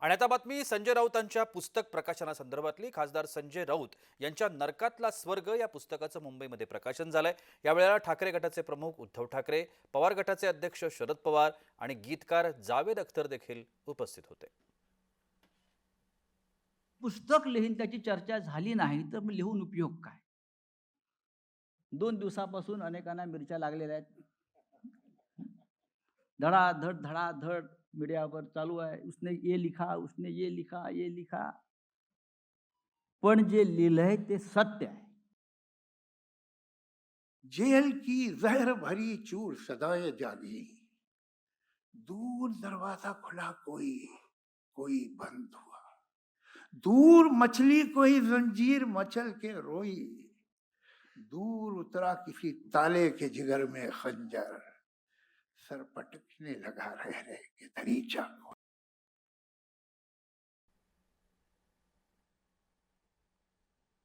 आणि आता बातमी संजय राऊतांच्या पुस्तक प्रकाशनासंदर्भातली. खासदार संजय राऊत यांच्या नरकातला स्वर्ग या पुस्तकाचं मुंबईमध्ये प्रकाशन झालंय. यावेळेला ठाकरे गटाचे प्रमुख उद्धव ठाकरे पवार गटाचे अध्यक्ष शरद पवार आणि गीतकार जावेद अख्तर देखील उपस्थित होते. पुस्तक लिहीन त्याची चर्चा झाली नाही तर मग लिहून उपयोग काय? दोन दिवसापासून अनेकांना मिरच्या लागलेल्या आहेत. धडाधड धडाधड. मीडियावर चालू आहे उसने ये लिखा, उसने ये लिखा ये लिखा। पण जे लिहिलंय ते सत्य आहे. जेल की जहर भरी चूर सदाएँ जागी। दूर दरवाज़ा खुला, कोई कोई बंद हुआ। दूर मछली, कोई जंजीर मचल के रोई। दूर उतरा किसी ताले के जिगर में खंजर। सर पटकने लगा रह रहे के धरीचा